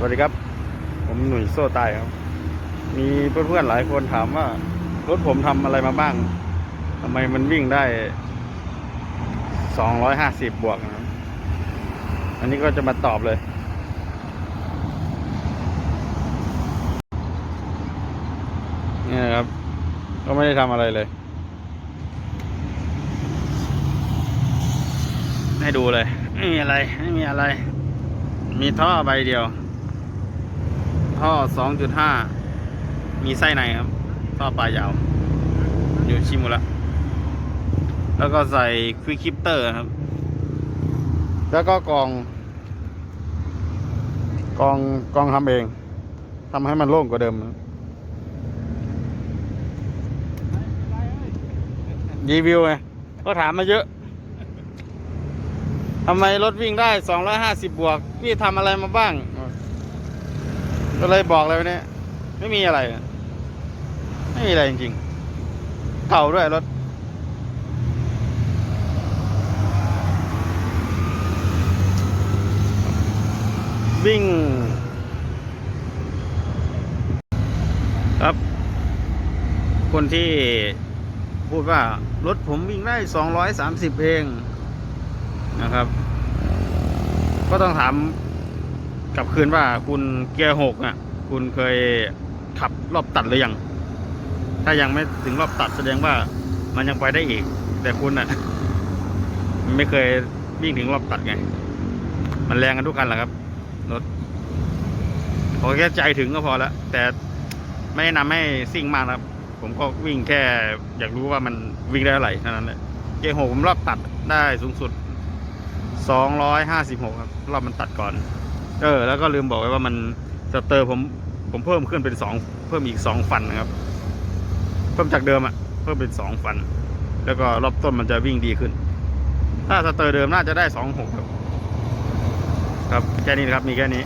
สวัสดีครับ ผมหนุ่ยโซ่ตายครับ มีเพื่อนๆหลายคนถามว่ารถผมทำอะไรมาบ้างทำไมมันวิ่งได้สองร้อยห้าสิบบวกนะอันนี้ก็จะมาตอบเลย นี่นะครับ ก็ไม่ได้ทำอะไรเลย ให้ดูเลย ไม่มีอะไร ไม่มีอะไร มีท่อใบเดียว ท่อ 2.5 มีไส้ในครับ ท่อปลายยาว อยู่ชิมุระแล้วก็ใส่ควิกคิปเตอร์ครับ แล้วก็กอง กองกองทำเองทำให้มันโล่งกว่าเดิม รีวิวไงก็ถามมาเยอะทำไมรถวิ่งได้ 250 บวก พี่ทำอะไรมาบ้าง ก็เลยบอกเลยวันนี้ไม่มีอะไรไม่มีอะไรจริงๆเก่าด้วยรถวิ่ง ครับ คนที่พูดว่ารถผมวิ่งได้ 230 เองนะครับ ก็ต้องถาม กลับคืนว่าคุณเกียร์หกอะ คุณเคยขับรอบตัดหรือยัง ถ้ายังไม่ถึงรอบตัดแสดงว่ามันยังไปได้อีก แต่คุณอะ ไม่เคยวิ่งถึงรอบตัดไง มันแรงกันทุกคันแหละครับรถขอแค่ใจถึงก็พอแล้วแต่ไม่แนะนำให้ซิ่งมากนะครับ ผมก็วิ่งแค่อยากรู้ว่ามันวิ่งได้เท่าไหร่เท่านั้นแหละเกียร์หกผมรอบตัดได้สูงสุดสองร้อยห้าสิบหกครับ รอบมันตัดก่อน เออแล้วก็ลืมบอกไว้ว่ามันสเตอร์ผมผมเพิ่มขึ้นเป็นสองเพิ่มอีกสองฟันนะครับ เพิ่มจากเดิมอะเพิ่มเป็นสองฟัน แล้วก็รอบต้นมันจะวิ่งดีขึ้น ถ้าสเตอร์เดิมน่าจะได้สองหกครับ ครับแค่นี้นะครับมีแค่นี้